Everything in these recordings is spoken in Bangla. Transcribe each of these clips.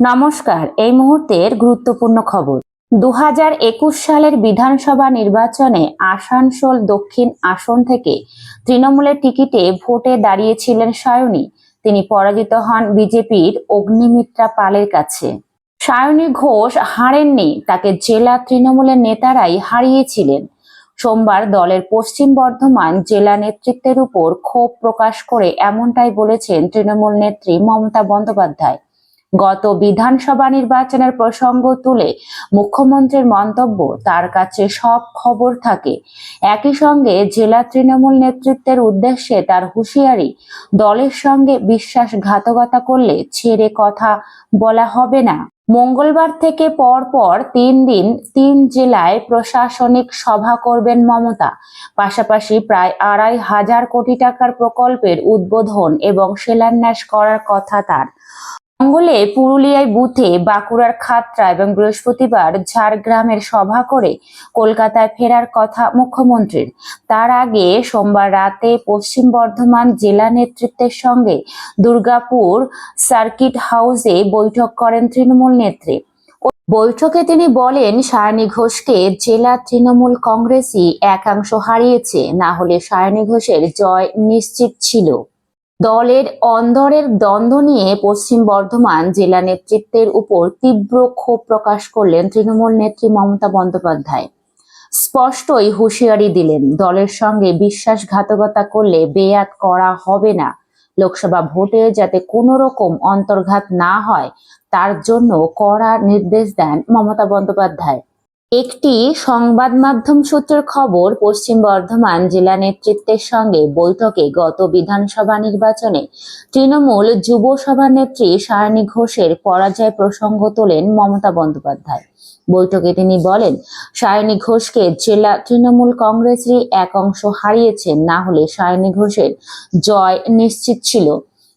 নমস্কার, এই মুহূর্তের গুরুত্বপূর্ণ খবর। দু সালের বিধানসভা নির্বাচনে আসানসোল দক্ষিণ আসন থেকে তৃণমূলের টিকিটে ভোটে দাঁড়িয়েছিলেন সায়নী। তিনি পরাজিত হন বিজেপির অগ্নিমিত্রা পালের কাছে। সায়নী ঘোষ হারেননি, তাকে জেলা তৃণমূলের নেতারাই হারিয়েছিলেন। সোমবার দলের পশ্চিম বর্ধমান জেলা নেতৃত্বের উপর ক্ষোভ প্রকাশ করে এমনটাই বলেছেন তৃণমূল নেত্রী মমতা বন্দ্যোপাধ্যায়। গত বিধানসভা নির্বাচনের প্রসঙ্গ তুলে মুখ্যমন্ত্রীর মন্তব্য, তার কাছে সব খবর থাকে। একই সঙ্গে জেলা তৃণমূল নেতৃত্বের উদ্দেশ্যে তার হুঁশিয়ারি, দলের সঙ্গে বিশ্বাসঘাতকতা করলে ছেড়ে কথা বলা হবে না। মঙ্গলবার থেকে পরপর তিন দিন তিন জেলায় প্রশাসনিক সভা করবেন মমতা। পাশাপাশি প্রায় আড়াই হাজার কোটি টাকার প্রকল্পের উদ্বোধন এবং শিলান্যাস করার কথা তার। মঙ্গলে পুরুলিয়ায় বুথে বাঁকুড়ার খাতড়া এবং বৃহস্পতিবার ঝাড়গ্রামের সভা করে কলকাতায় ফেরার কথা মুখ্যমন্ত্রীর। তার আগে সোমবার রাতে পশ্চিম বর্ধমান জেলা নেতৃত্বের সঙ্গে দুর্গাপুর সার্কিট হাউসে বৈঠক করেন তৃণমূল নেত্রী। বৈঠকে তিনি বলেন, সায়নী ঘোষকে জেলা তৃণমূল কংগ্রেসই একাংশ হারিয়েছে, না হলে সায়নী ঘোষের জয় নিশ্চিত ছিল। দলের অন্দরের দ্বন্দ্ব নিয়ে পশ্চিম বর্ধমান জেলা নেতৃত্বের উপর তীব্র ক্ষোভ প্রকাশ করলেন তৃণমূল নেত্রী মমতা বন্দ্যোপাধ্যায়। স্পষ্টই হুঁশিয়ারি দিলেন, দলের সঙ্গে বিশ্বাসঘাতকতা করলে বেয়াত করা হবে না। লোকসভা ভোটে যাতে কোনো রকম অন্তর্ঘাত না হয়, তার জন্য কড়া নির্দেশ দেন মমতা বন্দ্যোপাধ্যায়। একটি সংবাদ মাধ্যম সূত্রের খবর, পশ্চিম বর্ধমান জেলা নেতৃত্বের সঙ্গে বৈঠকে গত বিধানসভা নির্বাচনে তৃণমূল যুব সভানেত্রী সায়নী ঘোষের পরাজয় প্রসঙ্গ তোলেন মমতা বন্দ্যোপাধ্যায়। বৈঠকে তিনি বলেন, সায়নী ঘোষকে জেলা তৃণমূল কংগ্রেসেরই এক অংশ হারিয়েছেন, না হলে সায়নী ঘোষের জয় নিশ্চিত ছিল।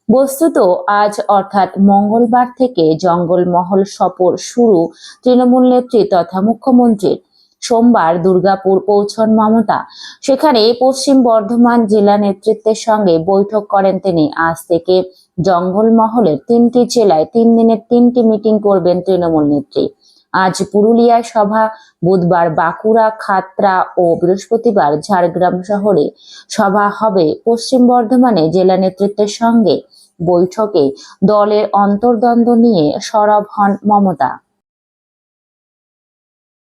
বস্তুত আজ অর্থাৎ মঙ্গলবার থেকে জঙ্গলমহল সফর শুরু তৃণমূল নেত্রী তথা মুখ্যমন্ত্রীর। সোমবার দুর্গাপুর পৌঁছন মমতা। সেখানে পশ্চিম বর্ধমান জেলা নেতৃত্বের সঙ্গে বৈঠক করেন তিনি। আজ থেকে জঙ্গলমহলের তিনটি জেলায় তিন দিনের তিনটি মিটিং করবেন তৃণমূল নেত্রী। আজ পুরুলিয়ায় সভা, বুধবার বাঁকুড়া খাতড়া ও বৃহস্পতিবার ঝাড়গ্রাম শহরে সভা হবে। পশ্চিম বর্ধমানে জেলা নেতৃত্বের সঙ্গে বৈঠকে দলের অন্তর্দ্বন্দ্ব নিয়ে সরব হন মমতা।